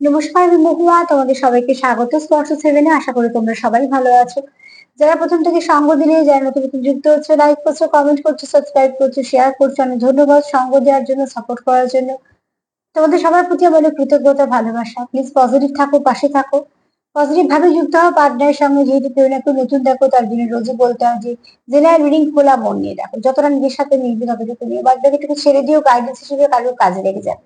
নমস্কার, আমি মহুয়া। তোমাদের সবাইকে স্বাগত। স্পর্শ সেভেনে আশা করি তোমরা সবাই ভালো আছো। যারা প্রথম থেকে সঙ্গ দিলে, যারা নতুন নতুন যুক্ত হচ্ছে লাইক করছ কমেন্ট করছ সাবস্ক্রাইব করছ শেয়ার করছ অনেক ধন্যবাদ সঙ্গ দেওয়ার জন্য সাপোর্ট করার জন্য। তোমাদের সবার প্রতি আমাদের কৃতজ্ঞতা, ভালোবাসা। প্লিজ পজিটিভ থাকো, পাশে থাকো। পজিটিভ ভাবে যুক্ত হও পার্টনারের সঙ্গে যেহেতু কেউ না কেউ নতুন দেখো, তার জন্য রোজই বলতে হয় যে, জেনারেল রিডিং খোলা মন নিয়ে দেখো। যতটা নিজের সাথে মিলবে ততটুকু নিয়ে। বাদ বাকিটুকু ছেড়ে দিও গাইডেন্স হিসেবে কারোর কাজে লেগে যাবে।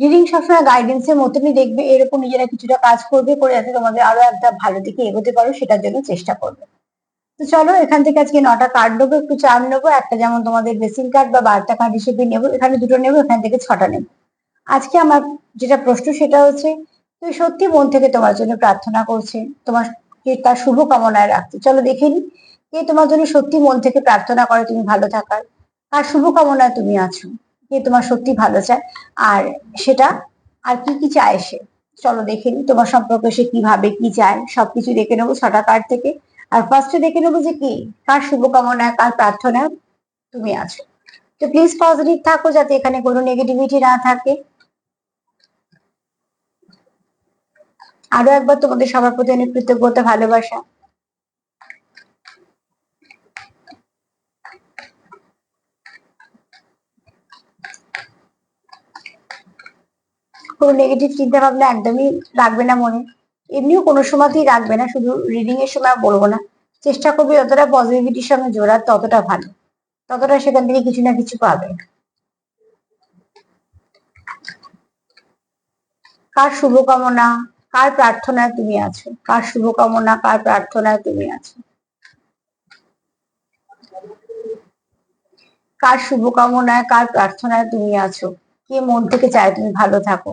রিডিং সবসময় গাইডেন্সের মতনই দেখবে, এরকম নিজেরা কিছুটা কাজ করবে করে যাতে তোমাদের আরও একটা ভালো দিকে এগোতে পারো, সেটার জন্য চেষ্টা করবে। তো চলো, এখান থেকে আজকে নটা কার্ড নেব, একটু চার নেব, একটা যেমন তোমাদের বেসিং কার্ড বা বার্তা কার্ড হিসেবে নেব, এখানে দুটো নেব, এখান থেকে ছটা নেব। আজকে আমার যেটা প্রশ্ন সেটা হচ্ছে, তুই সত্যি মন থেকে তোমার জন্য প্রার্থনা করছে তোমার তার শুভ কামনায় রাখছে চলো দেখে নি কে তোমার জন্য সত্যি মন থেকে প্রার্থনা করে তুমি ভালো থাকার? আর শুভ কামনায় তুমি আছো? কে তোমার সত্যি ভালো চায়। আর সেটা, আর কি কি চায় সে? চলো দেখে নি তোমার সম্পর্কে সে কি ভাবে কি চায়, সবকিছু দেখে নেব ছটা কার্ড থেকে। আর ফার্স্টে দেখে নেব যে কি, কার শুভকামনায় কার প্রার্থনায় তুমি আছো। তো প্লিজ পজিটিভ থাকো যাতে এখানে কোনো নেগেটিভিটি না থাকে। আরও একবার তোমাদের সবার প্রতি অনেক কৃতজ্ঞতা, ভালোবাসা। কোনো নেগেটিভ চিন্তা ভাবনা একদমই রাখবে না মনে। এমনিও কোনো সময়তেই রাখবে না, শুধু রিডিং এর সময় বলব না। চেষ্টা করবে যতটা পজিটিভিটির সঙ্গে জোড়ার, ততটা ভালো। ততটা সেখান থেকে কিছু না কিছু পাবে। কার শুভকামনা, কার প্রার্থনায় তুমি আছো? কার শুভকামনা, কার প্রার্থনায় তুমি আছো? কার শুভকামনায়, কার প্রার্থনায় তুমি আছো? কে মন থেকে চায় তুমি ভালো থাকো।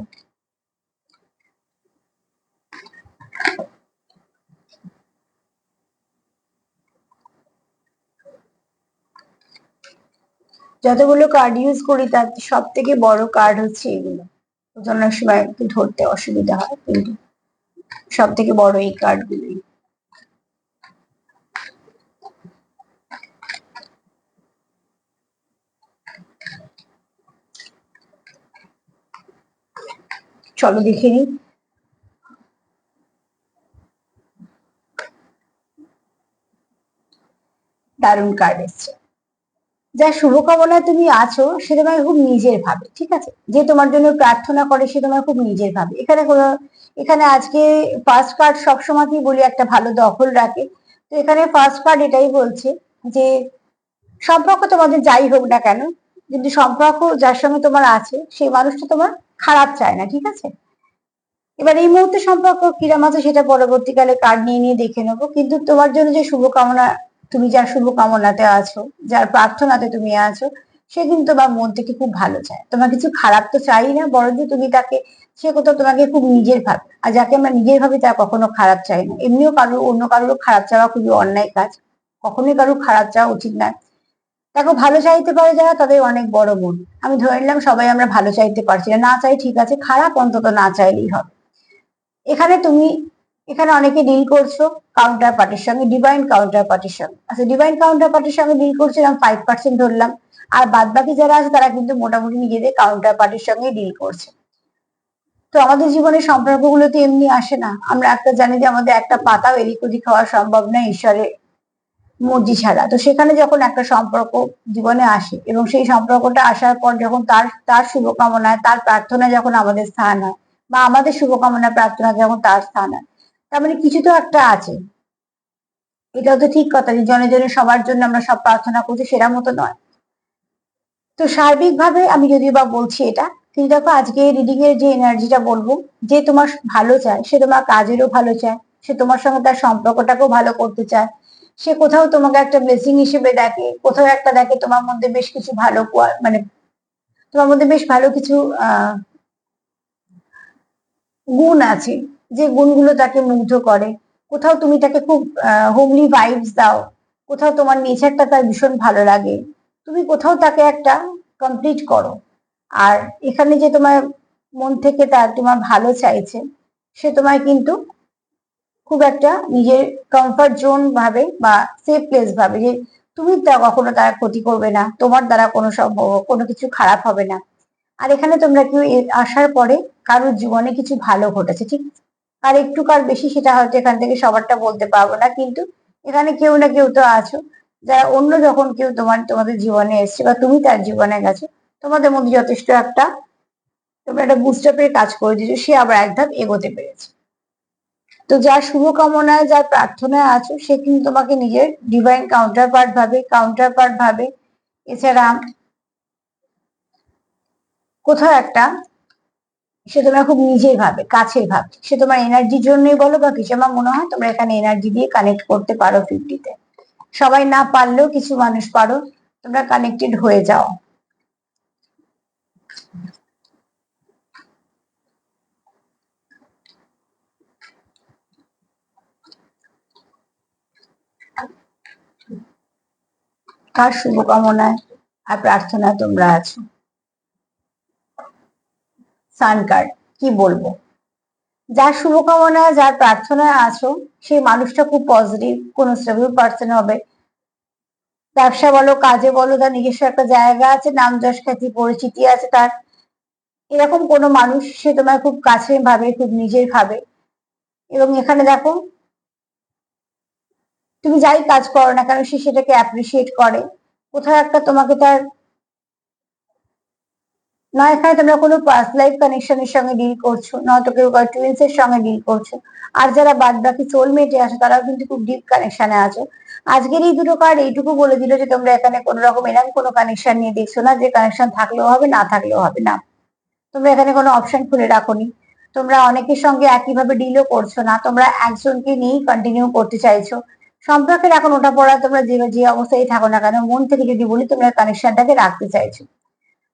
যতগুলো কার্ড ইউজ করি, তার সব থেকে বড় কার্ড হচ্ছে এগুলো। অনেক সময় একটু ধরতে অসুবিধা হয়, কিন্তু সব থেকে বড় এই কার্ড চলো দেখে নিই। দারুণ কার্ড এসছে। যা শুভকামনা তুমি আছো, সে তোমার খুব নিজের ভাবে, ঠিক আছে? যে তোমার জন্য প্রার্থনা করে, সে তোমার খুব নিজের ভাবে। এখানে কোনো, এখানে আজকে ফার্স্ট কার্ড সবসময়তেই বলি, একটা ভালো দখল রাখে। তো এখানে ফার্স্ট কার্ড এটাই বলছে যে, সম্পর্ক তোমাদের যাই হোক না কেন, কিন্তু সম্পর্ক যার সঙ্গে তোমার আছে, সেই মানুষটা তোমার খারাপ চায় না, ঠিক আছে? এবার এই মুহূর্তে সম্পর্ক কিরাম আছে সেটা পরবর্তীকালে কার্ড নিয়ে নিয়ে দেখে নেব। কিন্তু তোমার জন্য যে শুভকামনা, তুমি যার শুভকামনাতে আছো, যার প্রার্থনাতে তুমি আছো, সে কিন্তু তোমার মন থেকে খুব ভালো চায়। তোমার কিছু খারাপ তো চাই না, বরঞ্চ তুমি তাকে, সে কোথাও তোমাকে খুব নিজের ভাবে, আর যাকে আমরা নিজের ভাবে তার কখনো খারাপ চাই না। এমনিও কারোর অন্য কারোর খারাপ চাওয়া খুবই অন্যায় কাজ। কখনোই কারোর খারাপ চাওয়া উচিত নয়। দেখো, ভালো চাইতে পারে যারা, তাদের অনেক বড় গুণ। আমি ধরে নিলাম, সবাই আমরা ভালো চাইতে পারছি না। না চাই ঠিক আছে, খারাপ অন্তত না চাইলেই হবে। এখানে তুমি, এখানে অনেকে ডিল করছ কাউন্টার পার্টির সঙ্গে ডিভাইন কাউন্টার পার্টির সঙ্গে। আচ্ছা ডিভাইন কাউন্টার পার্টির সঙ্গে ডিল করছিলাম ফাইভ পার্সেন্ট ধরলাম। আর বাদ বাকি যারা আছে, তারা কিন্তু মোটামুটি নিজেদের কাউন্টার পার্টির সঙ্গে ডিল করছে। তো আমাদের জীবনের সম্পর্কগুলো তো এমনি আসে না। আমরা একটা জানি যে, আমাদের একটা পাতাও এদিক ওদিক হওয়া সম্ভব না, ঈশ্বরের মর্জি ছাড়া। তো সেখানে যখন একটা সম্পর্ক জীবনে আসে এবং সেই সম্পর্কটা আসার পর যখন তার তার শুভকামনায়, তার প্রার্থনা যখন আমাদের স্থান হয় বা আমাদের শুভকামনা প্রার্থনা যখন তার স্থান হয়, তার মানে কিছু তো একটা আছে। এটাও তো ঠিক কথা যে জনে জনে সবার জন্য আমরা সব প্রার্থনা করছি সেটা মতো নয়। তো সার্বিকভাবে আমি যদিও বা বলছি এটা, কিন্তু দেখো আজকে রিডিং এর যে এনার্জিটা বলব, যে তোমার ভালো চায়, সে তোমার কাজেরও ভালো চায়, সে তোমার সঙ্গে তার সম্পর্কটাকেও ভালো করতে চায় সে কোথাও তোমাকে একটা ব্লেসিং হিসেবে দেখে কোথাও একটা দেখে তোমার মধ্যে বেশ কিছু ভালো মানে তোমার মধ্যে বেশ ভালো কিছু গুণ আছে, যে গুণগুলো তাকে মুগ্ধ করে। কোথাও তুমি তাকে খুব হোমলি ভাইবস দাও, কোথাও তোমার নেচারটা তার ভীষণ ভালো লাগে। তুমি কোথাও তাকে একটা কমপ্লিট করো। আর এখানে যে তোমার মন থেকে তার তোমার ভালো চাইছে, সে তোমায় কিন্তু খুব একটা নিজের কমফর্ট জোন ভাবে বা সেফ প্লেস ভাবে যে তুমি কখনো তারা ক্ষতি করবে না, তোমার দ্বারা কোনো সম্ভব, কোনো কিছু খারাপ হবে না। আর এখানে তোমরা কেউ আসার পরে কারোর জীবনে কিছু ভালো ঘটেছে, ঠিক? আর একটু কার বেশি সেটা হয়তো এখান থেকে সবারটা বলতে পারব না, কিন্তু এখানে কেউ না কেউ তো আছো। যারা অন্য যখন কেউ তোমার, তোমাদের জীবনে এসছে বা তুমি তার জীবনে গেছো, তোমাদের মধ্যে যথেষ্ট একটা তোমরা একটা বুস্টাপের কাজ করে দিয়েছ সে আবার এক ধাপ এগোতে পেরেছে। তো যার শুভকামনায়, যার প্রার্থনায় আছো, সে কিন্তু তোমাকে নিজের ডিভাইন কাউন্টার পার্ট ভাবে কাউন্টার পার্ট ভাবে। এছাড়া কোথাও একটা সে তোমার খুব নিজের ভাবে কাছের ভাবে। সে তোমার এনার্জির জন্যই বলো বা কিছু আমার মনে হয়, তোমরা এখানে এনার্জি দিয়ে কানেক্ট করতে পারো ফিফটিতে সবাই না পারলেও কিছু মানুষ পারো, তোমরা কানেক্টেড হয়ে যাও। কার শুভকামনায় আর প্রার্থনায় তোমরা আছো। সান কার্ড কি বলব? যার শুভকামনায় যার প্রার্থনায় আছো, সেই মানুষটা খুব পজিটিভ কোন স্টেবল পার্সন হবে। ব্যবসা বলো, কাজে বলো, তার নিজস্ব একটা জায়গা আছে, নাম যশ খ্যাতি, পরিচিতি আছে তার। এরকম কোনো মানুষ সে তোমার খুব কাছে ভাবে, খুব নিজের ভাবে। এবং এখানে দেখো তুমি যাই কাজ করো না কেন, সে সেটাকে অ্যাপ্রিসিয়েট করে। কোথাও একটা তোমাকে তার না এখানে তোমরা কোনো পাস্ট লাইফ কানেকশনের সঙ্গে ডিল করছ, নয়তো কেউ টুইন্স এর সঙ্গে ডিল করছ। আর যারা বাদ বাকি সোলমেটে আছো, তারাও কিন্তু খুব ডিপ কানেকশনে আছো। আজকের এই দুটো কার্ড এইটুকু বলে দিল যে, তোমরা এখানে কোনো রকম এরকম কোনো কানেকশন নিয়ে দেখছ না, যে কানেকশন থাকলেও হবে, না থাকলেও হবে না। তোমরা এখানে কোনো অপশন খুলে রাখোনি। তোমরা অনেকের সঙ্গে একইভাবে ডিলও করছ না। তোমরা একজনকে নিয়েই কন্টিনিউ করতে চাইছো। সম্পর্কের এখন ওটা পড়া তোমরা যে যে অবস্থায় থাকো না কেন, মন থেকে যদি বলি তোমরা কানেকশনটাকে রাখতে চাইছো।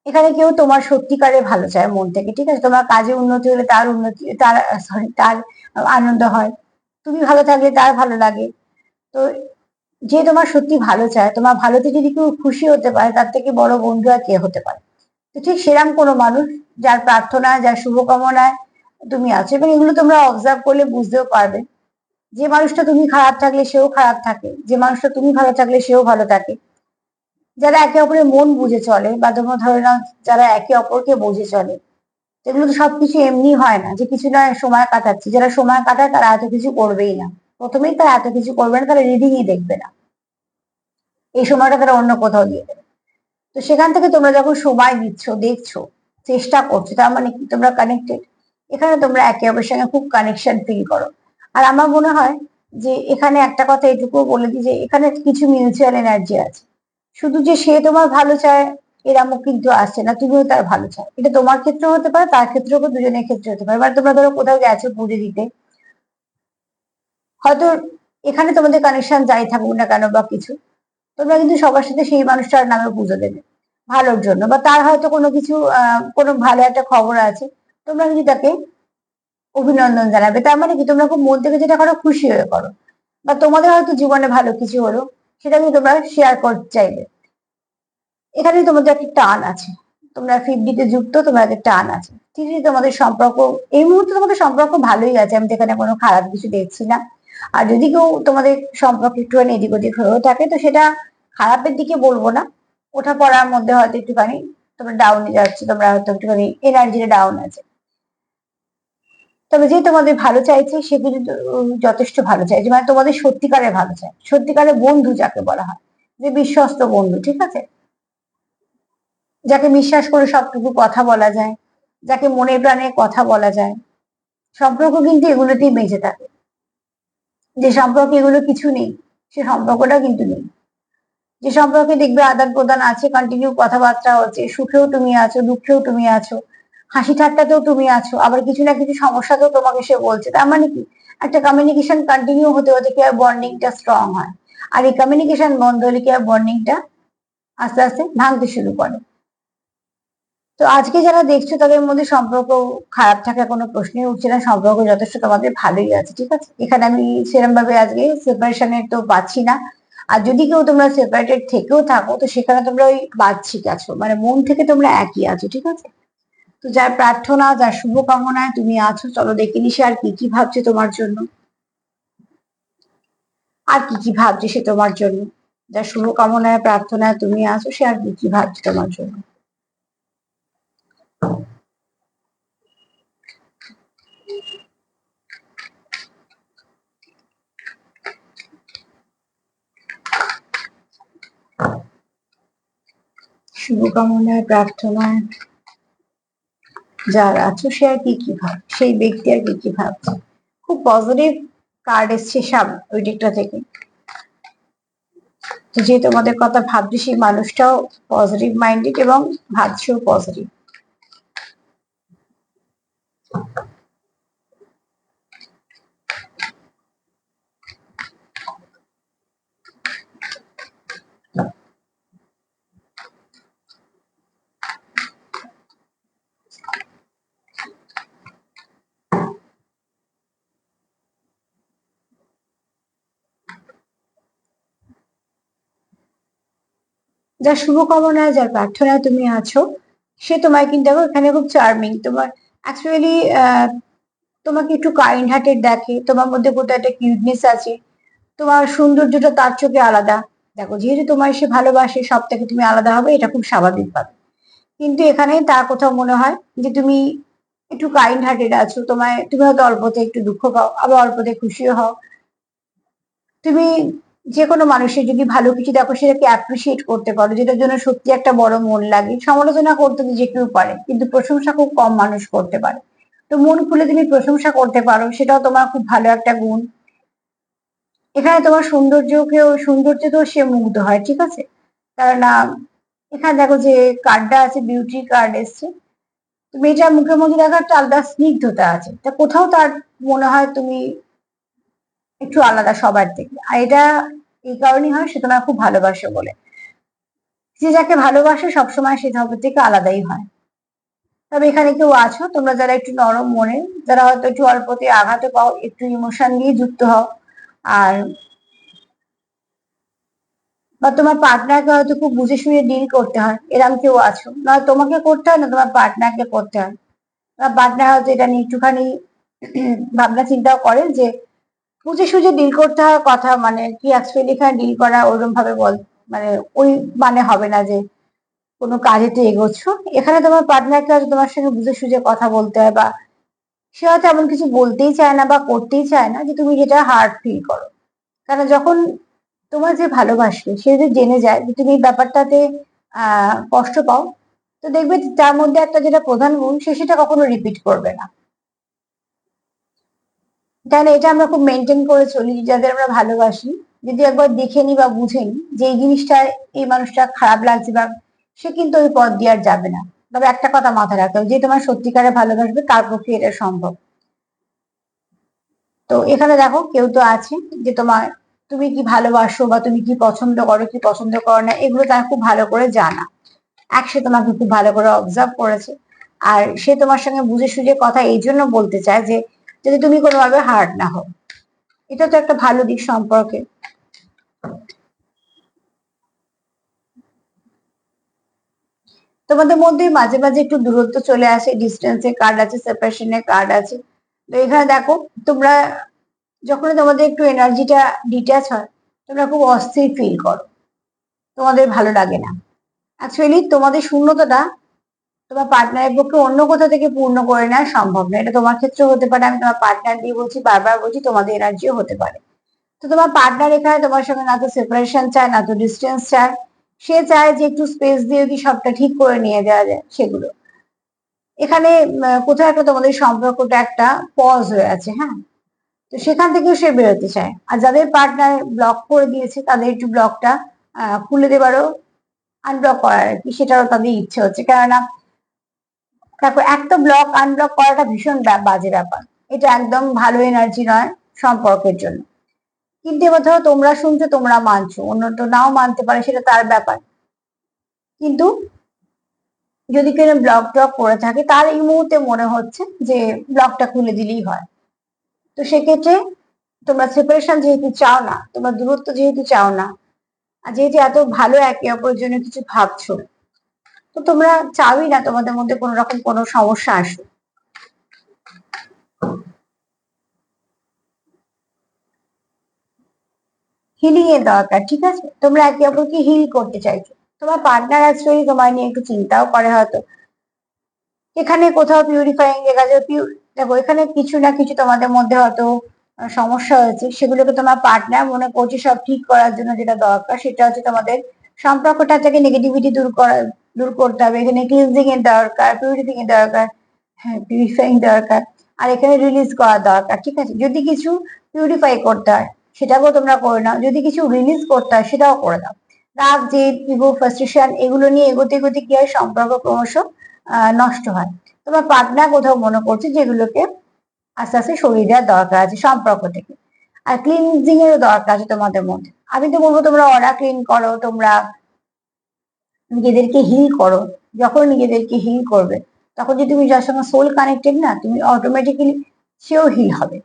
এখানে কেউ তোমার সত্যিকারে ভালো চায় মন থেকে, ঠিক আছে? তোমার কাজে উন্নতি হলে তার উন্নতি, তার সরি তার আনন্দ হয়। তুমি ভালো থাকলে তার ভালো লাগে। তো যে তোমার সত্যি ভালো চায়, তোমার ভালোতে যদি কেউ খুশি হতে পারে, তার থেকে বড় বন্ধু আর কে হতে পারে? তো ঠিক সেরাম কোনো মানুষ যার প্রার্থনা যার শুভকামনায় তুমি আছো। এবং এগুলো তোমরা অবজার্ভ করলে বুঝতেও পারবে। যে মানুষটা তুমি খারাপ থাকলে সেও খারাপ থাকে, যে মানুষটা তুমি ভালো থাকলে সেও ভালো থাকে। যারা একে অপরের মন বুঝে চলে বা তোমরা ধরে নাও যারা একে অপরকে বুঝে চলে, এগুলো তো সবকিছু এমনি হয় না, যে কিছু না সময় কাটাচ্ছে। যারা সময় কাটায় তারা এত কিছু করবেই না। প্রথমেই তারা এত কিছু করবে না, তারা রিডিংই দেখবে না। এই সময়টা তারা অন্য কোথাও দিয়ে দেবে। তো সেখান থেকে তোমরা যখন সময় দিচ্ছ দেখছ, চেষ্টা করছ, তার মানে কি? তোমরা কানেক্টেড এখানে তোমরা একে অপরের সঙ্গে খুব কানেকশন ফিল করো। আর আমার মনে হয় যে এখানে একটা কথা এটুকু বলে দিই যে এখানে কিছু মিউচুয়াল এনার্জি আছে। শুধু যে সে তোমার ভালো চায় এরমও কিন্তু আসছে না, তুমিও তার ভালো চাও। এটা তোমার ক্ষেত্রে হতে পারে, তার ক্ষেত্রেও দুজনের ক্ষেত্রে হতে পারে। এবার তোমরা ধরো কোথাও গেছো পুজো দিতে। হয়তো এখানে তোমাদের কানেকশন যাই থাকুক না কেন বা কিছু, তোমরা কিন্তু সবার সাথে সেই মানুষটার নামে পুজো দেবে, ভালোর জন্য। বা তার হয়তো কোনো কিছু, আহ, কোনো ভালো একটা খবর আছে, তোমরা কিন্তু তাকে অভিনন্দন জানাবে। তার মানে কি? তোমরা খুব মন থেকে যেটা করো, খুশি হয়ে করো। বা তোমাদের হয়তো জীবনে ভালো কিছু হলো, সেটা কিন্তু তোমরা শেয়ার করতে চাইবে এখানে তোমাদের একটা টান আছে। তোমরা ফিফটিতে যুক্ত, তোমাদের টান আছে। ঠিক তোমাদের সম্পর্ক, এই মুহূর্তে তোমাদের সম্পর্ক ভালোই আছে। আমি এখানে কোনো খারাপ কিছু দেখছি না। আর যদি কেউ তোমাদের সম্পর্ক একটুখানি এদিক ওদিক হয়েও থাকে, তো সেটা খারাপের দিকে বলব না। ওঠা পড়ার মধ্যে হয়তো একটুখানি তোমরা ডাউনে যাচ্ছে, তোমরা হয়তো একটুখানি এনার্জিটা ডাউন আছে। তবে যে তোমাদের ভালো চাইছে, সে কিন্তু যথেষ্ট ভালো চাইছে। মানে তোমাদের সত্যিকারের ভালো চাই, সত্যিকারের বন্ধু যাকে বলা হয়। যে বিশ্বস্ত বন্ধু, ঠিক আছে? যাকে বিশ্বাস করে সবটুকু কথা বলা যায়, যাকে মনে প্রাণে কথা বলা যায়। সম্পর্ক কিন্তু এগুলোতেই বেঁচে থাকে। যে সম্পর্কে এগুলো কিছু নেই, সে সম্পর্কটা কিন্তু নেই। যে সম্পর্কে দেখবে আদান প্রদান আছে কন্টিনিউ কথাবার্তা হচ্ছে, সুখেও তুমি আছো, দুঃখেও তুমি আছো হাসি ঠাট্টাতেও তুমি আছো, আবার কিছু না কিছু সমস্যাতেও তোমাকে সে বলছে। তার মানে কি? একটা কমিউনিকেশন কন্টিনিউ হতে হতে কি আর বন্ডিংটা স্ট্রং হয়? আর এই কমিউনিকেশন বন্ধ হলে কি আর বন্ডিংটা আস্তে আস্তে ভাঙতে শুরু করে? তো আজকে যারা দেখছ, তাদের মধ্যে সম্পর্ক খারাপ থাকার কোনো প্রশ্নই উঠছে না, সম্পর্ক যথেষ্ট তোমাদের ভালোই আছে, ঠিক আছে? এখানে আমি সেরকম ভাবে আজকে সেপারেশনের তো পাচ্ছি না। আর যদি কেউ তোমরা সেপারেটেড থেকেও থাকো, তো সেখানে তোমরা ওই বাহ্যিক আছো মানে মন থেকে তোমরা একই আছো, ঠিক আছে? তো যার প্রার্থনা, যার শুভকামনায় তুমি আছো, চলো দেখে নিশে আর কি কি ভাবছে তোমার জন্য। আর কি কি ভাবছে সে তোমার জন্য। যার শুভকামনায়, প্রার্থনায় তুমি আছো, সে আর কি কি ভাবছে তোমার জন্য। শুভকামনায়, প্রার্থনায় যার আছো, সে আর কি কি ভাব সেই ব্যক্তি আর কি কি ভাবছে? খুব পজিটিভ কার্ড এসছে সাম ওই দিকটা থেকে। যে তোমাদের কথা ভাবছি, সেই মানুষটাও পজিটিভ মাইন্ডেড এবং ভাবছেও পজিটিভ যার শুভকামনায়, যার প্রার্থনায় তুমি আছো, সে তোমায় কিন্তু দেখো, এখানে খুব চার্মিং তোমার অ্যাকচুয়ালি তোমাকে একটু কাইন্ড হার্টেড দেখে, তোমার মধ্যে কোথাও একটা কিউটনেস আছে, তোমার সৌন্দর্যটা তার চোখে আলাদা। দেখো, যেহেতু তোমার সে ভালোবাসে, সব থেকে তুমি আলাদা হবে, এটা খুব স্বাভাবিক ভাবে। কিন্তু এখানে তার কোথাও মনে হয় যে তুমি একটু কাইন্ড হার্টেড আছো, তোমায়, তুমি হয়তো অল্পতে একটু দুঃখ পাও, আবার অল্পতে খুশিও হও। তুমি যে কোনো মানুষের যদি ভালো কিছু দেখো, সেটাকে অ্যাপ্রিসিয়েট করতে পারো, যেটার জন্য সত্যি একটা বড় মন লাগে। সমালোচনা করতে যে কেউ পারে, কিন্তু প্রশংসা খুব কম মানুষ করতে পারে। তো মন খুলে তুমি প্রশংসা করতে পারো, সেটাও তোমার খুব ভালো একটা গুণ। এখানে তোমার সৌন্দর্যকেও, সৌন্দর্যতেও সে মুগ্ধ হয়, ঠিক আছে? কারণ এখানে দেখো যে কার্ডটা আছে বিউটি কার্ড এসছে। তুমি এটা মুখের মধ্যে দেখো একটা আলাদা স্নিগ্ধতা আছে। তা কোথাও তার মনে হয় তুমি একটু আলাদা সবার থেকে। আর এটা এই কারণেই হয় সে তোমার খুব ভালোবাসে বলে। যে যাকে ভালোবাসে সবসময় সে ধর্ম থেকে আলাদাই হয়। তবে এখানে কেউ আছো? তোমরা যারা একটু নরম মনে, যারা হয়তো একটু অল্পতে আঘাতে পাও, একটু ইমোশন নিয়ে যুক্ত হও। আর বা তোমার পার্টনারকে হয়তো খুব বুঝে শুনে ডিল করতে হয়, এরম কেউ আছো? না, তোমাকে করতে হয় না তোমার পার্টনারকে করতে হয়? তোমার পার্টনার হয়তো এটা নিয়ে একটুখানি ভাবনা চিন্তাও করে যে বুঝে সুঝে ডিল করতে হয় কথা মানে কি অ্যাকচুয়ালি এখানে ডিল করা ওরকম ভাবে বল মানে ওই মানে হবে না যে কোনো কাজে কাজেতে এগোচ্ছ। এখানে তোমার পার্টনারকে হয়তো তোমার সঙ্গে বুঝে সুঝে কথা বলতে হয় বা সে হয়তো এমন কিছু বলতেই চায় না বা করতেই চায় না যে তুমি যেটা হার্ড ফিল করো। কারণ যখন তোমার যে ভালোবাসবে সে যদি জেনে যায় যে তুমি এই ব্যাপারটাতে কষ্ট পাও, তো দেখবে তার মধ্যে একটা যেটা প্রধান গুণ, সে সেটা কখনো রিপিট করবে না। তাহলে এটা আমরা খুব মেনটেন করে চলি, যাদের আমরা ভালোবাসি। যদি একবার দেখে নি বা বুঝে নি যে এই জিনিসটা, এই মানুষটা খারাপ লাগছে বা সে কিন্তু ওই পথ দিয়ে আর যাবে না। তবে একটা কথা মাথায় রাখতে হবে, যে তোমার সত্যিকারে ভালোবাসবে তার পক্ষে এটা সম্ভব? তো এখানে দেখো, কেউ তো আছে যে তোমার তুমি কি ভালোবাসো বা তুমি কি পছন্দ করো, কি পছন্দ করো না, এগুলো তার খুব ভালো করে জানা। এক, সে তোমাকে খুব ভালো করে অবজার্ভ করেছে। আর সে তোমার সঙ্গে বুঝে সুঝে কথা এই জন্য বলতে চায় যে যদি তুমি কোনোভাবে হার্ড না হও। এটা তো একটা ভালো দিক সম্পর্কে। তোমাদের মধ্যে মাঝে মাঝে একটু দূরত্ব চলে আসে ডিস্টেন্সে কার্ড আছে সেপারেশনের কার্ড আছে। তো এখানে দেখো, তোমরা যখন তোমাদের একটু এনার্জিটা ডিট্যাচ হয়, তোমরা খুব অস্থির ফিল করো। তোমাদের ভালো লাগে না। অ্যাকচুয়ালি তোমাদের শূন্যতাটা তোমার পার্টনারের পক্ষে অন্য কোথাও থেকে পূর্ণ করে নেওয়া সম্ভব না। এটা তোমার ক্ষেত্রে হতে পারে, আমি তোমার পার্টনার দিয়ে বলছি, বারবার বলছি, তোমাদের এনার্জিও হতে পারে। তো তোমার পার্টনার এখানে তোমার সঙ্গে না তো সেপারেশন চায়, না তো ডিস্টেন্স চায়। সে চায় যে একটু স্পেস দিয়ে যদি সবটা ঠিক করে নিয়ে যাওয়া যায় সেগুলো। এখানে কোথাও একটা তোমাদের সম্পর্কটা একটা পজ হয়ে আছে হ্যাঁ? তো সেখান থেকেও সে বেরোতে চায়। আর যাদের পার্টনার ব্লক করে দিয়েছে, তাদের একটু ব্লকটা খুলে দেবারও আনব্লক করার কি, সেটারও তাদের ইচ্ছে হচ্ছে। কেননা তারপর একটা ব্লক আনব্লক করাটা ভীষণ বাজে ব্যাপার। এটা একদম ভালো এনার্জি নয় সম্পর্কের জন্য। কিন্তু এবার ধরো তোমরা শুনছো, তোমরা মানছো। অন্য তো নাও মানতে পারে, সেটা তার ব্যাপার। কিন্তু যদি কেউ ব্লক টক করে থাকে, তার এই মুহূর্তে মনে হচ্ছে যে ব্লকটা খুলে দিলেই হয়। তো সেক্ষেত্রে তোমরা সেপারেশন যেহেতু চাও না, তোমরা দূরত্ব যেহেতু চাও না, আর যেহেতু এত ভালো একে অপরের জন্য কিছু ভাবছ তো তোমরা চাওই না তোমাদের মধ্যে কোনো রকম কোনো সমস্যা আসুক। হিলিং এর দরকার, ঠিক আছে? তোমরা একে অপরকে হিল করতে চাইছো। তোমার পার্টনার অ্যাকচুয়ালি তোমার নিয়ে একটু চিন্তাও করে হয়তো। এখানে কোথাও পিউরিফাইং জায়গা দেখো, এখানে কিছু না কিছু তোমাদের মধ্যে হয়তো সমস্যা হয়েছে। সেগুলোকে তোমার পার্টনার মনে করছে সব ঠিক করার জন্য যেটা দরকার, সেটা হচ্ছে তোমাদের সম্পর্কটা থেকে নেগেটিভিটি দূর করার দূর করতে হবে, এখানে ক্লিনজিং এর দরকার পিউরিফিং এর দরকার হ্যাঁ পিউরিফাইং দরকার। আর এখানে রিলিজ করা দরকার, ঠিক আছে? যদি কিছু পিউরিফাই করতে হয়, সেটাকেও তোমরা করে নাও। যদি কিছু রিলিজ করতে হয়, সেটাও করে দাও রাগ, জেদ ইগো ফ্রাস্ট্রেশন এগুলো নিয়ে এগোতে এগোতে কি হয়? সম্পর্ক ক্রমশ নষ্ট হয়। তোমার পার্টনার কোথাও মনে করছে যেগুলোকে আস্তে আস্তে সরিয়ে দেওয়ার দরকার আছে সম্পর্ক থেকে। আর ক্লিনজিং এরও দরকার আছে তোমাদের মধ্যে। আমি তো বলব, তোমরা অরা ক্লিন করো, তোমরা নিজেদেরকে হিল করো। যখন নিজেদেরকে হিল করবে, তখন যদি তুমি যার সঙ্গে সোল কানেক্টেড না, তুমি অটোমেটিক্যালি সেও হিল হবে।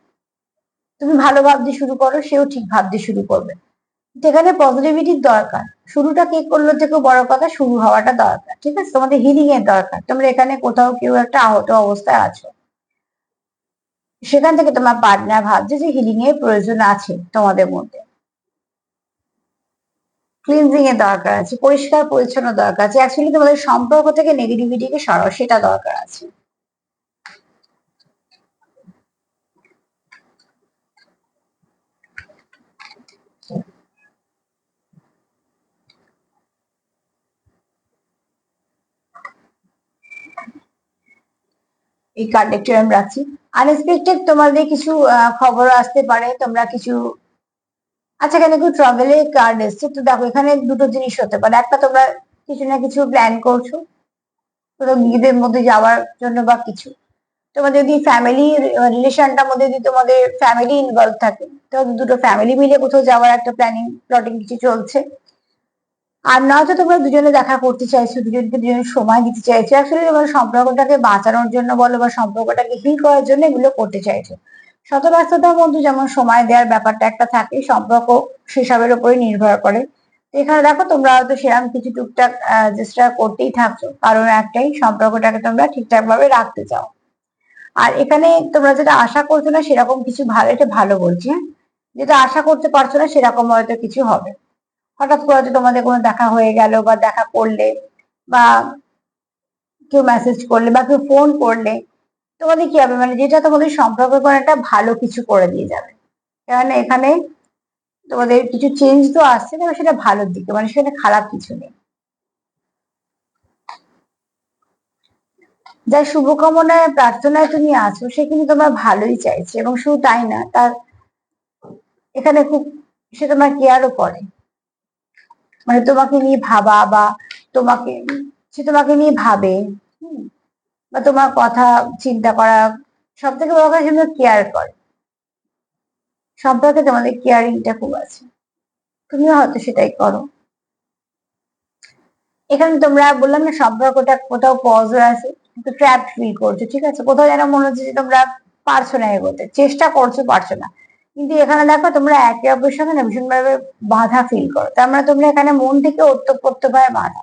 তুমি ভালো ভাবতে শুরু করো, সেও ঠিক ভাবতে শুরু করবে। যেখানে পজিটিভিটির দরকার, শুরুটা কে করল থেকে বড় কথা, শুরু হওয়াটা দরকার, ঠিক আছে? তোমাদের হিলিং এর দরকার। তোমরা এখানে কোথাও কেউ একটা আহত অবস্থায় আছো। সেখান থেকে তোমার পার্টনার ভাবছে যে হিলিং এর প্রয়োজন আছে তোমাদের মধ্যে। ক্লিনজিং এর দরকার আছে, পরিষ্কার পরিচ্ছন্ন দরকার আছে। অ্যাকচুয়ালি তোমাদের সম্পর্ক থেকে নেগেটিভিটিকে সরাও, সেটা দরকার আছে। এই কার্ড একটু আমি রাখছি। আনএক্সপেক্টেড তোমাদের কিছু খবর আসতে পারে, তোমরা কিছু আচ্ছা এখানে একটু ট্রাভেলের কার্ড এসছে? তো দেখো, এখানে দুটো জিনিস হতে পারে। একটা তোমরা কিছু না কিছু প্ল্যান করছ কোথাও নিজেদের মধ্যে যাওয়ার জন্য বা কিছু। তোমাদের যদি ফ্যামিলি রিলেশনটার মধ্যে যদি তোমাদের ফ্যামিলি ইনভলভ থাকে তো দুটো ফ্যামিলি মিলে কোথাও যাওয়ার একটা প্ল্যানিং প্লটিং কিছু চলছে। আর নয়তো তোমরা দুজনে দেখা করতে চাইছো, দুজনকে দুজনে সময় দিতে চাইছো। অ্যাকচুয়ালি তোমার সম্পর্কটাকে বাঁচানোর জন্য বলো বা সম্পর্কটাকে হিল করার জন্য এগুলো করতে চাইছো। শত ব্যস্ততার মধ্যে যেমন সময় দেওয়ার ব্যাপারটা একটা থাকে, সম্পর্ক সেসবের উপরে নির্ভর করে। এখানে দেখো তোমরা হয়তো সেরকম কিছু টুকটাক চেষ্টা করতেই থাকছো। কারণ একটাই, সম্পর্কটাকে তোমরা ঠিকঠাক ভাবে রাখতে চাও। আর এখানে তোমরা যেটা আশা করছ না, সেরকম কিছু ভালো, এটা ভালো বলছি হ্যাঁ? যেটা আশা করতে পারছ না, সেরকম হয়তো কিছু হবে। হঠাৎ করে হয়তো তোমাদের কোনো দেখা হয়ে গেল বা দেখা করলে বা কেউ মেসেজ করলে বা কেউ ফোন করলে তোমাদের কি হবে? মানে যেটা তোমাদের সম্পর্ক একটা ভালো কিছু করে দিয়ে যাবে। কারণ এখানে তোমাদের কিছু চেঞ্জ তো আসছে তবে সেটা ভালোর দিকে মানে সেখানে খারাপ কিছু নেই। যার শুভকামনায় প্রার্থনায় তুমি আছো সে কিন্তু তোমার ভালোই চাইছে এবং শুধু তাই না তার এখানে খুব সে তোমার কেয়ারও করে। মানে তোমাকে নিয়ে ভাবা বা তোমাকে সে তোমাকে নিয়ে ভাবে হুম, বা তোমার কথা চিন্তা করা সব থেকে বড় কথা সেগুলো কেয়ার করে। সম্পর্কে তোমাদের কেয়ারিংটা খুব আছে। তুমিও হয়তো সেটাই করো। এখানে তোমরা বললাম না সম্পর্কটা কোথাও পজ হয়ে আছে কিন্তু ট্র্যাপ ফিল করছ, ঠিক আছে? কোথাও যেন মনে হচ্ছে যে তোমরা পারছ না এগোতে। চেষ্টা করছ, পারছ না। কিন্তু এখানে দেখো, তোমরা একে অপরের সঙ্গে না ভীষণভাবে বাধা ফিল করো। তার মানে তোমরা এখানে মন থেকে ওতপ্রোতভাবে বাধা।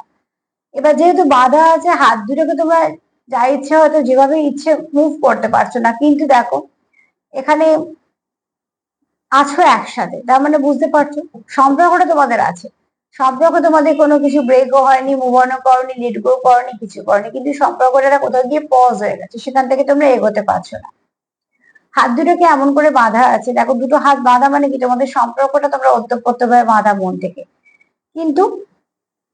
এবার যেহেতু বাধা আছে, হাত দুটোকে তোমরা যা ইচ্ছে হয়তো যেভাবে ইচ্ছে মুভ করতে পারছ না। কিন্তু দেখো, এখানে আছো একসাথে, তার মানে বুঝতে পারছ সম্পর্কটা তোমাদের আছে। সম্পর্ক তোমাদের কোনো কিছু ব্রেকও হয়নি মুভ অনও করনি লেট গো করনি, কিছু করনি, কিন্তু সম্পর্কটা কোথাও গিয়ে পজ হয়ে গেছে, সেখান থেকে তোমরা এগোতে পারছ না। হাত দুটোকে এমন করে বাঁধা আছে, দেখো দুটো হাত বাঁধা মানে কি? তোমাদের সম্পর্কটা তোমরা ওতপ্রোতভাবে বাঁধা মন থেকে। কিন্তু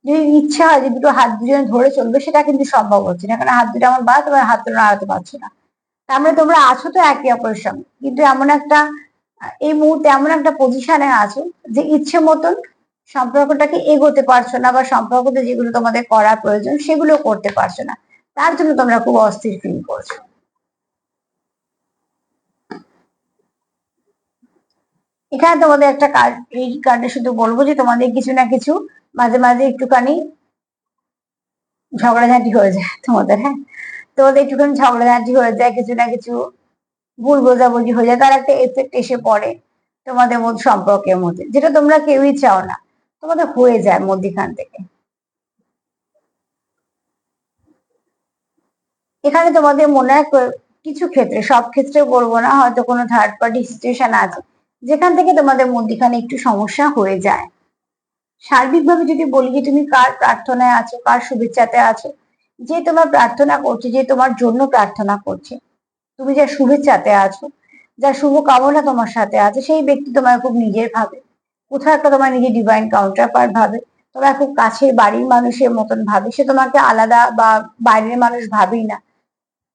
যদি ইচ্ছা হয় যে দুটো হাত দুজনে ধরে চলবে, সেটা কিন্তু সম্ভব হচ্ছে না। কারণ হাত দুটো আমার বাঁধা তোমার হাত দুটো নাড়াতে পারছ না। তার মানে তোমরা আছো তো একে অপরের সঙ্গে। কিন্তু এমন একটা, এই মুহূর্তে এমন একটা পজিশনে আছো যে ইচ্ছে মতন সম্পর্কটাকে এগোতে পারছ না বা সম্পর্কতে যেগুলো তোমাদের করা প্রয়োজন, সেগুলো করতে পারছ না। তার জন্য তোমরা খুব অস্থির ফিল করছ। এখানে তোমাদের একটা কার্ড এই কার্ডে শুধু বলব যে তোমাদের কিছু না কিছু মাঝে মাঝে একটুখানি ঝগড়াঝাঁটি হয়ে যায় তোমাদের হ্যাঁ? তোমাদের একটুখানি ঝগড়াঝাঁটি হয়ে যায়, কিছু না কিছু ভুল বোঝাবুঝি হয়ে যায়, তার একটা এফেক্ট এসে পড়ে তোমাদের মধ্যে, সম্পর্কের মধ্যে, যেটা তোমরা কেউই চাও না, তোমাদের হয়ে যায় মধ্যিখান থেকে। এখানে তোমাদের মনে হয় কিছু ক্ষেত্রে, সব ক্ষেত্রে বলব না, হয়তো কোনো থার্ড পার্টি সিচুয়েশন আছে, যেখান থেকে তোমাদের মধ্যিখানে একটু সমস্যা হয়ে যায়। সার্বিকভাবে যদি বলি যে তুমি কার প্রার্থনায় আছো, কার শুভেচ্ছাতে আছো, যে তোমার প্রার্থনা করছে, যে তোমার জন্য প্রার্থনা করছে, তুমি যা শুভেচ্ছাতে আছো যা শুভ কামনা তোমার সাথে আছে, সেই ব্যক্তি তোমার খুব নিজের ভাবে, কোথাও একটা তোমার নিজের ডিভাইন কাউন্টার পার্ট ভাবে তোমার খুব কাছের বাড়ির মানুষের মতন ভাবে, সে তোমাকে আলাদা বা বাইরের মানুষ ভাবেই না।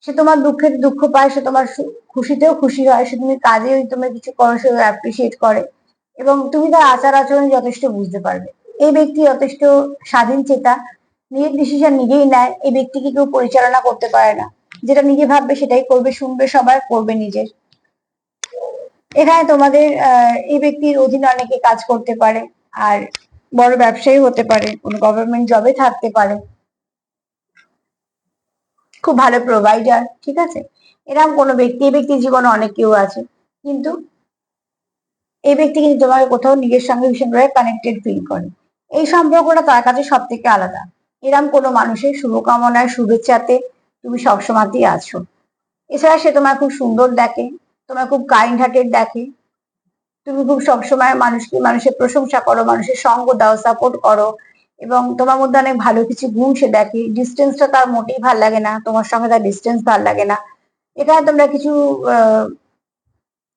সে তোমার দুঃখের দুঃখ পায়, সে তোমার খুশিতেও খুশি হয়, সে তুমি কাজেও তুমি কিছু করো, সে অ্যাপ্রিসিয়েট করে। এবং তুমি তার আচার আচরণ যথেষ্ট বুঝতে পারবে। এই ব্যক্তি যথেষ্ট স্বাধীন চেতা, নিজের ডিসিশন নিজেই নেয়, এই ব্যক্তিকে কেউ পরিচালনা করতে পারে না। যেটা নিজে ভাববে সেটাই করবে, শুনবে সবার করবে নিজের। এখানে তোমাদের এই ব্যক্তির অধীনে অনেকে কাজ করতে পারে, আর বড় ব্যবসায়ী হতে পারে, কোনো গভর্নমেন্ট জবে থাকতে পারে। খুব ভালো প্রোভাইডার ঠিক আছে? এরকম কোনো ব্যক্তি, এই ব্যক্তির জীবনে অনেক কেউ আছে, কিন্তু এই ব্যক্তি কিন্তু তোমাকে কোথাও নিজের সঙ্গে ভীষণভাবে কানেক্টেড ফিল করে। এই সম্পর্কটা তার কাছে সব থেকে আলাদা। এরম কোনো মানুষের শুভকামনায়, শুভেচ্ছাতে তুমি সবসময়তেই আছো। এছাড়া সে তোমার খুব সুন্দর দেখে তোমার খুব কাইন্ড হার্টেড দেখে। তুমি খুব সবসময় মানুষকে, মানুষের প্রশংসা করো, মানুষের সঙ্গ দাও সাপোর্ট করো এবং তোমার মধ্যে অনেক ভালো কিছু গুণ সে দেখে। ডিস্টেন্সটা তার মোটেই ভালো লাগে না, তোমার সঙ্গে তার ডিস্টেন্স ভালো লাগে না। এখানে তোমরা কিছু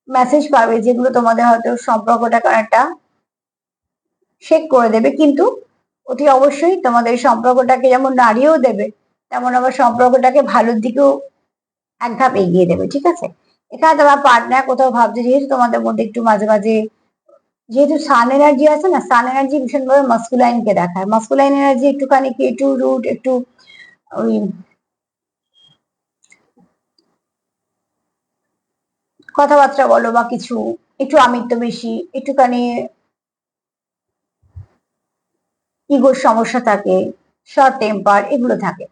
মেসেজ পাবে যেগুলো তোমাদের হয়তো সম্পর্কটাকে অনেকটা শেক করে দেবে। কিন্তু অতি অবশ্যই তোমাদের সম্পর্কটাকে যেমন নাড়িয়েও দেবে, তেমন আবার সম্পর্কটাকে ভালোর দিকেও এক ধাপ এগিয়ে দেবে, ঠিক আছে? এখানে তোমার পার্টনার কোথাও ভাবছে, যেহেতু তোমাদের মধ্যে একটু মাঝে মাঝে, যেহেতু সান এনার্জি আছে না সান এনার্জি ভীষণভাবে মাস্কুলাইন কে দেখায়। মাস্কুলাইন এনার্জি একটুখানি একটু রুট একটু ওই কথাবার্তা বলো বা কিছু। একটু আমিত্ব বেশি, একটুখানি ইগোর সমস্যা থাকে শর্ট টেম্পার এগুলো থাকে।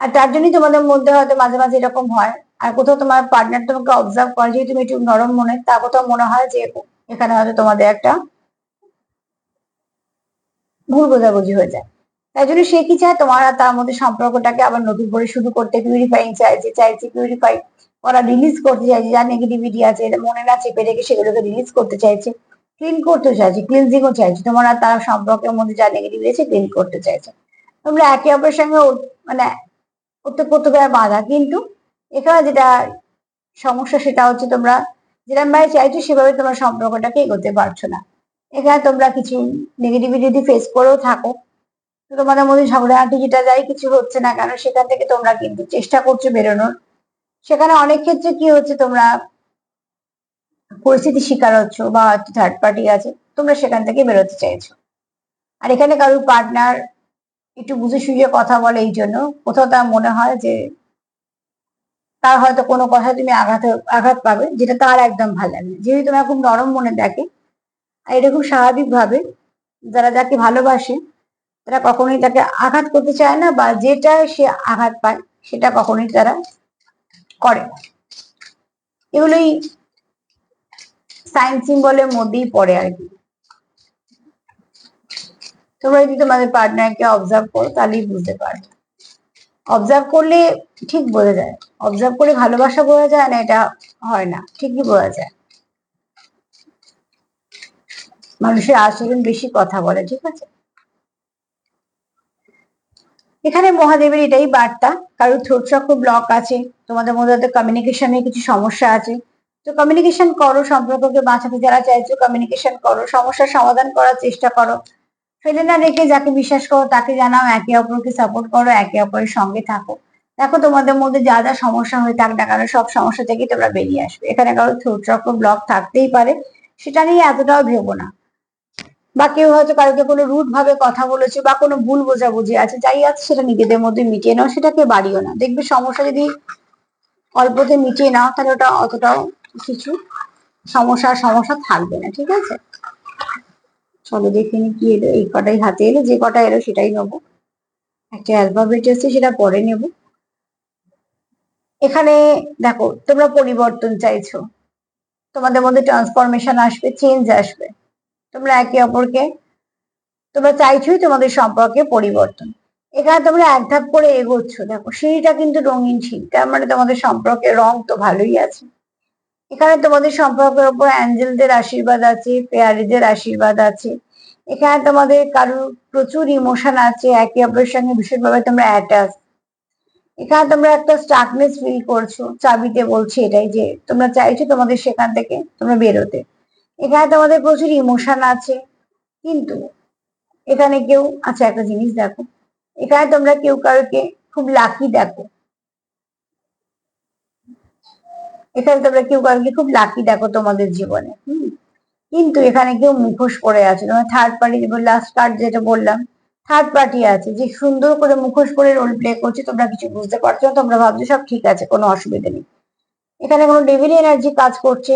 আর তার জন্যই তোমাদের মধ্যে হয়তো মাঝে মাঝে এরকম হয়। আর কোথাও তোমার পার্টনার তোমাকে অবজার্ভ করে যে তুমি একটু নরম মনে তা কোথাও মনে হয় যে এখানে হয়তো তোমাদের একটা ভুল বোঝাবুঝি হয়ে যায়। তাই জন্য সে কি চায়? তোমার আর তার মধ্যে সম্পর্কটাকে আবার নতুন করে শুরু করতে পিউরিফাইং চাইছে চাইছে পিউরিফাই করা রিলিজ করতে চাইছে, যা নেগেটিভিটি আছে মনে না চেপে রেখে সেগুলোকে রিলিজ করতে চাইছে। ক্লিন করতে চাইছে ক্লিনজিংও চাইছে। তোমার আর তার সম্পর্কের মধ্যে যা নেগেটিভ আছে ক্লিন করতে চাইছে। তোমরা একে অপরের সঙ্গে মানে ওতপ্রোতভাবে বাঁধা। কিন্তু এখানে যেটা সমস্যা সেটা হচ্ছে তোমরা যেরকম ভাবে চাইছো, সেভাবে তোমার সম্পর্কটাকে এগোতে পারছ না। এখানে তোমরা কিছু নেগেটিভিটি যদি ফেস করেও থাকো তোমাদের মধ্যে ঝগড়াঝাটি যেটা যাই কিছু হচ্ছে না। কেন সেখান থেকে তোমরা কিন্তু চেষ্টা করছ বেরোনোর। সেখানে অনেক ক্ষেত্রে কি হচ্ছে, তোমরা পরিস্থিতি শিকার হচ্ছ বা থার্ড পার্টি আছে, তোমরা সেখান থেকে বেরোতে চাইছো। আর এখানে কারোর পার্টনার একটু বুঝে সুঝে কথা বলে এই জন্য। কোথাও তার মনে হয় যে, তার হয়তো কোনো কথায় তুমি আঘাত আঘাত পাবে, যেটা তার একদম ভালো লাগে যেহেতু তোমার খুব নরম মনে দেখে আর এটা খুব স্বাভাবিক ভাবে যারা যাকে ভালোবাসে, তারা কখনোই তাকে আঘাত করতে চায় না বা যেটা সে আঘাত পায়, সেটা কখনোই তারা করে। এগুলোই সাইন সিম্বলের মধ্যেই পড়ে আর কি। তোমরা যদি তোমাদের পার্টনারকে অবজার্ভ করো, তাহলেই বুঝতে পারবে। অবজার্ভ করলে ঠিক বোঝা যায়। অবজার্ভ করে ভালোবাসা বোঝা যায় না, এটা হয় না। ঠিকই বোঝা যায়। মানুষের আচরণ বেশি কথা বলে, ঠিক আছে? এখানে মহাদেবের এটাই বার্তা। কারোর থ্রোট চক্র ব্লক আছে, তোমাদের মধ্যে হয়তো কমিউনিকেশনে কিছু সমস্যা আছে। তো কমিউনিকেশন করো সম্পর্ককে বাঁচাতে, যারা চাইছো কমিউনিকেশন করো, সমস্যার সমাধান করার চেষ্টা করো। ফেলে না রেখে যাকে বিশ্বাস করো, তাকে জানাও, একে অপরকে সাপোর্ট করো, একে অপরের সঙ্গে থাকো। দেখো তোমাদের মধ্যে যা যা সমস্যা হয়ে থাক না কেন সব সমস্যা থেকে তোমরা বেরিয়ে আসবে। এখানে কারও থ্রোট চক্র ব্লক থাকতেই পারে, সেটা নিয়ে এতটাও ভেবো না। বা কেউ হয়তো কারোকে কোনো রুট ভাবে কথা বলেছে বা কোনো ভুল বোঝাবুঝি আছে, যাই আছে সেটা নিজেদের মধ্যে মিটিয়ে নাও, সেটাকে বাড়িও না। দেখবে সমস্যা যদি অল্পতে মিটিয়ে নাও, তাহলে ওটা অতটাও কিছু সমস্যা সমস্যা থাকবে না, ঠিক আছে? চলো দেখে নি কি এলো, এই কটাই হাতে এলো, যে কটা এলো সেটাই নেব। একটা অ্যালফাবেট আছে সেটা পরে নেব। এখানে দেখো, তোমরা পরিবর্তন চাইছো। তোমাদের মধ্যে ট্রান্সফরমেশন আসবে চেঞ্জ আসবে। তোমরা একে অপরকে, তোমরা চাইছোই তোমাদের সম্পর্কে পরিবর্তন। এখানে তোমরা এক ধাপ করে এগোচ্ছ। দেখো, সিঁড়িটা কিন্তু রঙিন সিঁড়ি, তার মানে তোমাদের সম্পর্কে রং তো ভালোই আছে। এখানে তোমাদের সম্পর্কের উপর অ্যাঞ্জেলদের আশীর্বাদ আছে, ফেয়ারিদের আশীর্বাদ আছে। এখানে তোমাদের কারোর প্রচুর ইমোশন আছে, একে অপরের সঙ্গে ভীষণভাবে তোমরা অ্যাটাচ। এখানে তোমরা একটা স্টাকনেস ফিল করছ, চাবিতে বলছি এটাই যে তোমরা চাইছো তোমাদের সেখান থেকে তোমরা বেরোতে। এখানে তোমাদের প্রচুর ইমোশন আছে, কিন্তু এখানে কেউ আচ্ছা একটা জিনিস দেখো, এখানে তোমরা কেউ কারোকে খুব লাকি দেখো। এখানে তোমরা কেউ কাউকে খুব লাকি দেখো তোমাদের জীবনে, হম? কিন্তু এখানে কেউ মুখোশ পরে আছে, তোমার থার্ড পার্টি লাস্ট কার্ড যেটা বললাম থার্ড পার্টি আছে, যে সুন্দর করে মুখোশ পরে রোল প্লে করছে, তোমরা কিছু বুঝতে পারছ না, তোমরা ভাবছ সব ঠিক আছে, কোনো অসুবিধা নেই। এখানে কোনো ডেভিল এনার্জি কাজ করছে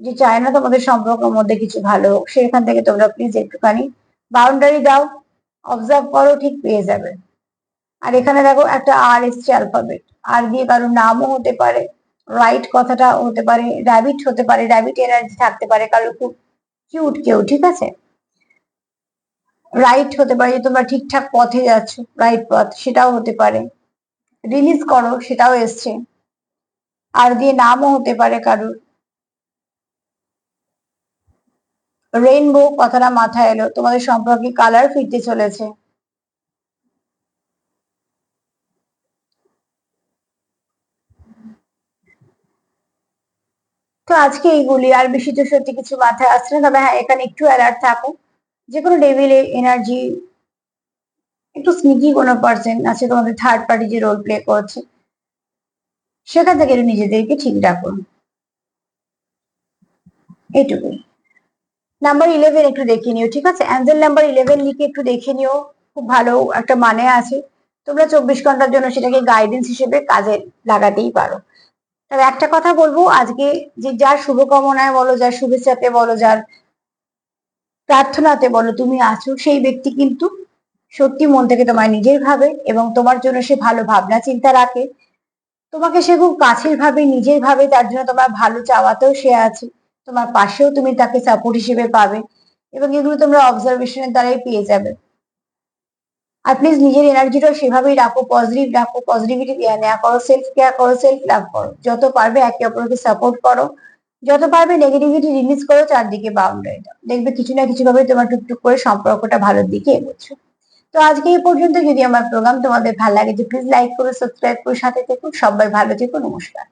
যে চায় না তোমাদের সম্পর্কের মধ্যে কিছু ভালো হোক, সেখান থেকে তোমরা প্লিজ একটুখানি বাউন্ডারি দাও অবজার্ভ করো, ঠিক পেয়ে যাবে। আর এখানে দেখো, একটা আর এসছে অ্যালফাবেট আর দিয়ে কারোর নামও হতে পারে রাইট কথাটা হতে পারে র্যাবিট হতে পারে র্যাবিট এনার্জি থাকতে পারে কারও খুব কিউট কেউ, ঠিক আছে? রাইট হতে পারে, যে তোমরা ঠিকঠাক পথে যাচ্ছ রাইট পথ, সেটাও হতে পারে। রিলিজ করো, সেটাও এসছে। আর দিয়ে নামও হতে পারে কারোর। রেইনবো কথাটা মাথায় এলো। তোমাদের সম্পর্কে কালার ফিরতে চলেছে। তো আজকে এইগুলি, আর বেশি তো সত্যি কিছু মাথায় আসছে না, তবে হ্যাঁ এখানে একটু অ্যালার্ট থাকো যে কোনো ডেভিল এনার্জি একটু স্নিকি কোনো পার্সন আছে, তোমাদের থার্ড পার্টি যে রোল প্লে করছে, সেখান থেকে নিজেদেরকে ঠিক রাখুন। এইটুকুই। নাম্বার ইলেভেন একটু দেখে নিও, ঠিক আছে? অ্যাঞ্জেল নাম্বার ইলেভেন লিখে একটু দেখে নিও, খুব ভালো একটা মানে আছে। তোমরা চব্বিশ ঘণ্টার জন্য সেটাকে গাইডেন্স হিসেবে কাজে লাগাতেই পারো। তবে একটা কথা বলব, আজকে যে যার শুভকামনায় বলো, যার শুভেচ্ছাতে বলো, যার প্রার্থনাতে বলো, তুমি আছো, সেই ব্যক্তি কিন্তু সত্যি মন থেকে তোমার নিজের ভাবে এবং তোমার জন্য সে ভালো ভাবনা, চিন্তা রাখে। তোমাকে সে খুব কাছের ভাবে, নিজের ভাবে, তার জন্য তোমার ভালো চাওয়াতেও সে আছে। তোমার পাশেও তুমি তাকে সাপোর্ট হিসেবে পাবে এবং এগুলো তোমরা অবজারভেশনের দ্বারাই পেয়ে যাবে। আর প্লিজ নিজের এনার্জিটা সেভাবেই রাখো পজিটিভ রাখো পজিটিভিটি নেওয়া করো সেলফ কেয়ার করো সেলফ লাভ করো। যত পারবে একে অপরকে সাপোর্ট করো। যত পারবে নেগেটিভিটি রিলিজ করো চারদিকে বাউন্ডারি দাও দেখবে কিছু না কিছু ভাবে তোমার টুকটুক করে সম্পর্কটা ভালোর দিকে এগোচ্ছে। তো আজকে এই পর্যন্ত যদি আমার প্রোগ্রাম তোমাদের ভালো লাগে, তো প্লিজ লাইক করো সাবস্ক্রাইব করো, সাথে থেকো, সবাই ভালো থেকো, নমস্কার।